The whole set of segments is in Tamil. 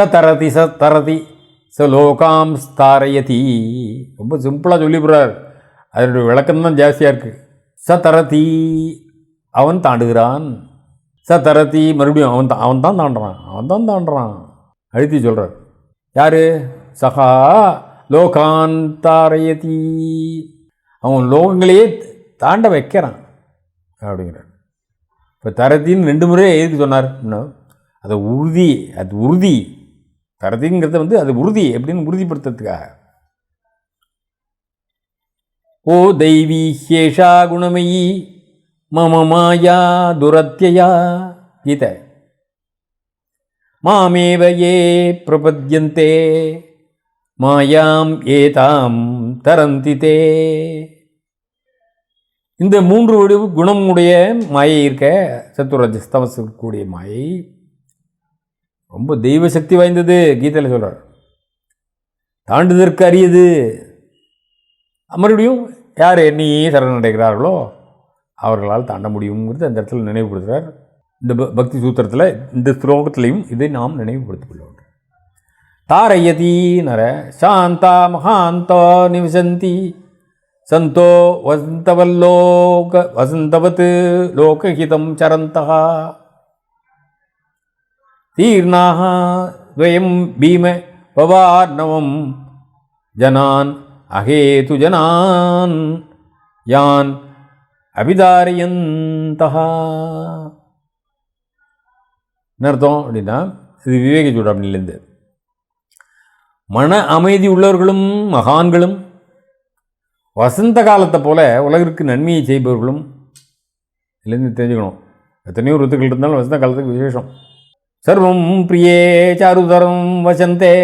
ச தரதி ச தரதி ச லோகாம் ஸ்தாரயதி. ரொம்ப சிம்பிளாக சொல்லிவிடுறார் அதனுடைய விளக்கம் தான் ஜாஸ்தியாக இருக்குது ச தரதி அவன் தாண்டுகிறான். ச தரதி மறுபடியும் அவன் தான் அவன் தான் தாண்டுறான். அவன் தான் தாண்டுறான். அழுத்தி சொல்கிறார் யார்? சகா லோகான் தாரயதி அவன் லோகங்களையே தாண்ட வைக்கிறான். அப்படிங்கிறார். இப்போ தரத்தின்னு ரெண்டு முறை எதுக்கு சொன்னார். இன்னும் அதை உறுதி அது உறுதி. தரதிங்கிறத வந்து அது உறுதி எப்படின்னு உறுதிப்படுத்துறதுக்காக. ஓ தெய்வீ ஹேஷா குணமயி மம மாயா துரத்தியா கீதை. மாமேவ ஏ பிரபத்யந்தே மாயாம் ஏதாம் தரந்தி தே. இந்த மூன்று வடிவு குணமுடைய மாயை இருக்க சத்துரஜஸ்தமசு கூடிய மாயை ரொம்ப தெய்வ சக்தி வாய்ந்தது கீதையில் சொல்கிறார் தாண்டுதற்கு அரியது. மறுபடியும் யார் என்னையே சரணடைகிறார்களோ அவர்களால் தாண்ட முடியுங்கிறது அந்த இடத்துல நினைவுபடுத்துகிறார் இந்த ப- பக்தி சூத்திரத்தில் இந்த ஸ்லோகத்திலையும் இதை நாம் நினைவுபடுத்திக் கொள்ள வேண்டும். தாரயதி நர சாந்தா மகாந்தோ நிவசந்தி. சந்தோ வசந்தவல்லோக வசந்தவத் லோகஹிதம் சரந்தகா. தீர்ணாக துவயம் பீம பவார்ணவம். ஜனான் அகேது ஜனான் யான் அபிதாரியந்தகா என்ன அர்த்தம் அப்படின்னா இது விவேக சூடாமணிலேருந்து மன அமைதி உள்ளவர்களும் மகான்களும் வசந்த காலத்தை போல உலகிற்கு நன்மையை செய்பவர்களும் இதுலேருந்து தெரிஞ்சுக்கணும். எத்தனையோ ருத்துக்கள் இருந்தாலும் வசந்த காலத்துக்கு விசேஷம். சர்வம் பிரியே சாருதரம் வசந்தே.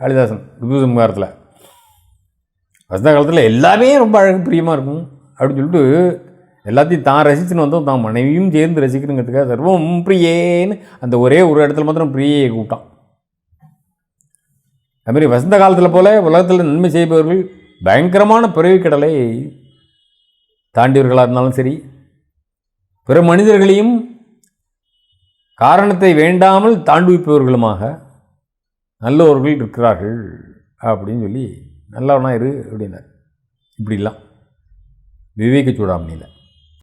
காளிதாசன் ருதுசம்ஹாரத்தில் வசந்த காலத்தில் எல்லாமே ரொம்ப அழகு பிரியமாக இருக்கும். அப்படின்னு சொல்லிட்டு எல்லாத்தையும் தான் ரசிச்சுன்னு வந்தோம். தான் மனைவியும் சேர்ந்து ரசிக்கணுங்கிறதுக்காக சர்வம் பிரியேன்னு அந்த ஒரே ஒரு இடத்துல மாத்திரம் பிரியையை கூப்பிட்டான். அதுமாரி வசந்த காலத்தில் போல் உலகத்தில் நன்மை செய்பவர்கள் பயங்கரமான பிறவி கடலை தாண்டியவர்களாக இருந்தாலும் சரி பிற மனிதர்களையும் காரணத்தை வேண்டாமல் தாண்டுவிப்பவர்களுமாக நல்லவர்கள் இருக்கிறார்கள் அப்படின்னு சொல்லி நல்லவனாக இரு அப்படின்னார். இப்படிலாம். விவேக சூடாமணியில்.